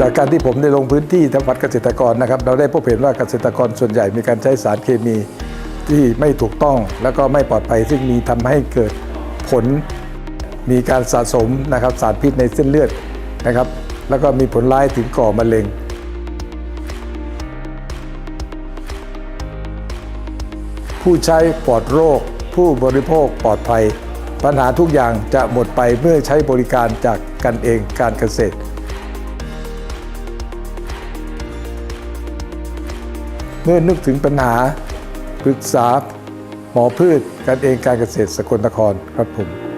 จากการที่ผมได้ลงพื้นที่ทำวัดเกษตรกรนะครับ เราได้พบเห็นว่าเกษตรกรส่วนใหญ่มีการใช้สารเคมีที่ไม่ถูกต้องแล้วก็ไม่ปลอดภัยซึ่งมีทำให้เกิดผล มีการสะสมนะครับสารพิษในเส้นเลือดนะครับ แล้วก็มีผลร้ายถึงก่อมะเร็งผู้ใช้ปลอดโรค ผู้บริโภคปลอดภัย ปัญหาทุกอย่างจะหมดไปเมื่อใช้บริการจากกันเองการเกษตร เมื่อนึกถึงปัญหาปรึกษาหมอพืชการเองการเกษตรสกลนครครับผม